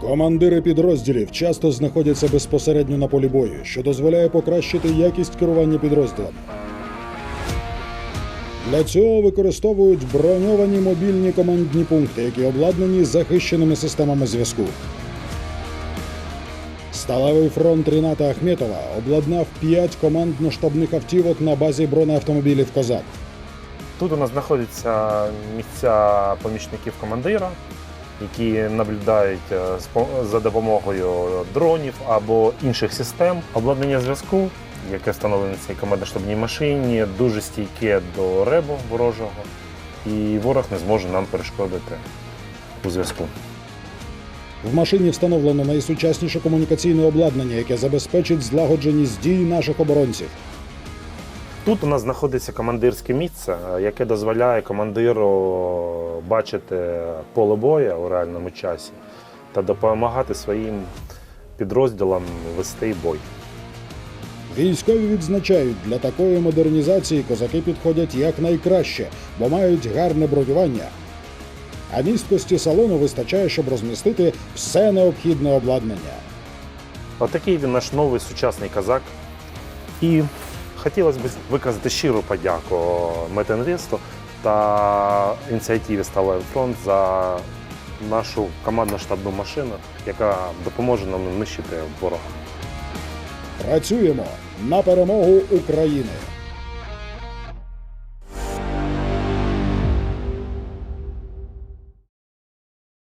Командири підрозділів часто знаходяться безпосередньо на полі бою, що дозволяє покращити якість керування підрозділом. Для цього використовують броньовані мобільні командні пункти, які обладнані захищеними системами зв'язку. Сталевий фронт Ріната Ахметова обладнав 5 командно-штабних автівок на базі бронеавтомобілів Козак. Тут у нас знаходяться місця помічників командира, які наблюдають е, за допомогою дронів або інших систем. Обладнання зв'язку, яке встановлене в цій командно-штабній машині, дуже стійке до ребу ворожого, і ворог не зможе нам перешкодити у зв'язку. В машині встановлено найсучасніше комунікаційне обладнання, яке забезпечить злагодженість дій наших оборонців. Тут у нас знаходиться командирське місце, е, яке дозволяє командиру бачити поле бою у реальному часі та допомагати своїм підрозділам вести бой. Військові відзначають, для такої модернізації козаки підходять якнайкраще, бо мають гарне бронювання. А місткості салону вистачає, щоб розмістити все необхідне обладнання. Отакий він наш новий сучасний казак. І хотілося б виказати щиру подяку Метинвесту та ініціативі Сталевий фронт за нашу командно-штабну машину, яка допоможе нам нищити ворога. Працюємо на перемогу України!